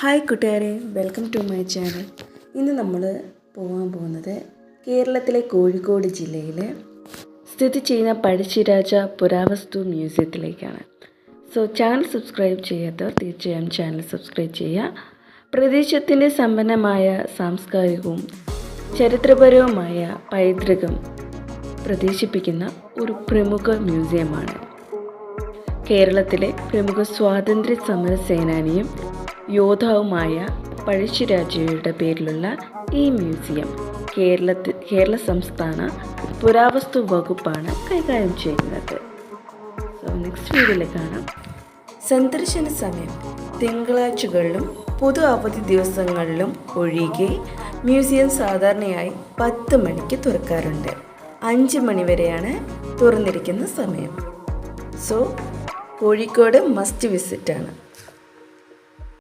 Hi കൂട്ടുകാരെ welcome to my channel ഇന്ന് നമ്മൾ പോകാൻ പോകുന്നത് കേരളത്തിലെ കോഴിക്കോട് ജില്ലയിൽ സ്ഥിതി ചെയ്യുന്ന പഴശ്ശിരാജ പുരാവസ്തു മ്യൂസിയത്തിലേക്കാണ്. സോ ചാനൽ സബ്സ്ക്രൈബ് ചെയ്യാത്തവർ തീർച്ചയായും ചാനൽ സബ്സ്ക്രൈബ് ചെയ്യുക. പ്രദേശത്തിന്റെ സമ്പന്നമായ സാംസ്കാരികവും ചരിത്രപരവുമായ പൈതൃകം പ്രദർശിപ്പിക്കുന്ന ഒരു പ്രമുഖ മ്യൂസിയമാണ് കേരളത്തിലെ പ്രമുഖ സ്വാതന്ത്ര്യ സമര സേനാനിയും യോദ്ധാവുമായ പഴശ്ശിരാജയുടെ പേരിലുള്ള ഈ മ്യൂസിയം കേരളത്തിൽ കേരള സംസ്ഥാന പുരാവസ്തു വകുപ്പാണ് കൈകാര്യം ചെയ്യുന്നത്. സോ നെക്സ്റ്റ് വീഡിയോയിൽ കാണാം. സന്ദർശന സമയം. തിങ്കളാഴ്ചകളിലും പൊതു അവധി ദിവസങ്ങളിലും ഒഴികെ മ്യൂസിയം സാധാരണയായി പത്ത് മണിക്ക് തുറക്കാറുണ്ട്. അഞ്ച് മണിവരെയാണ് തുറന്നിരിക്കുന്ന സമയം. So Kozhikode must വിസിറ്റാണ്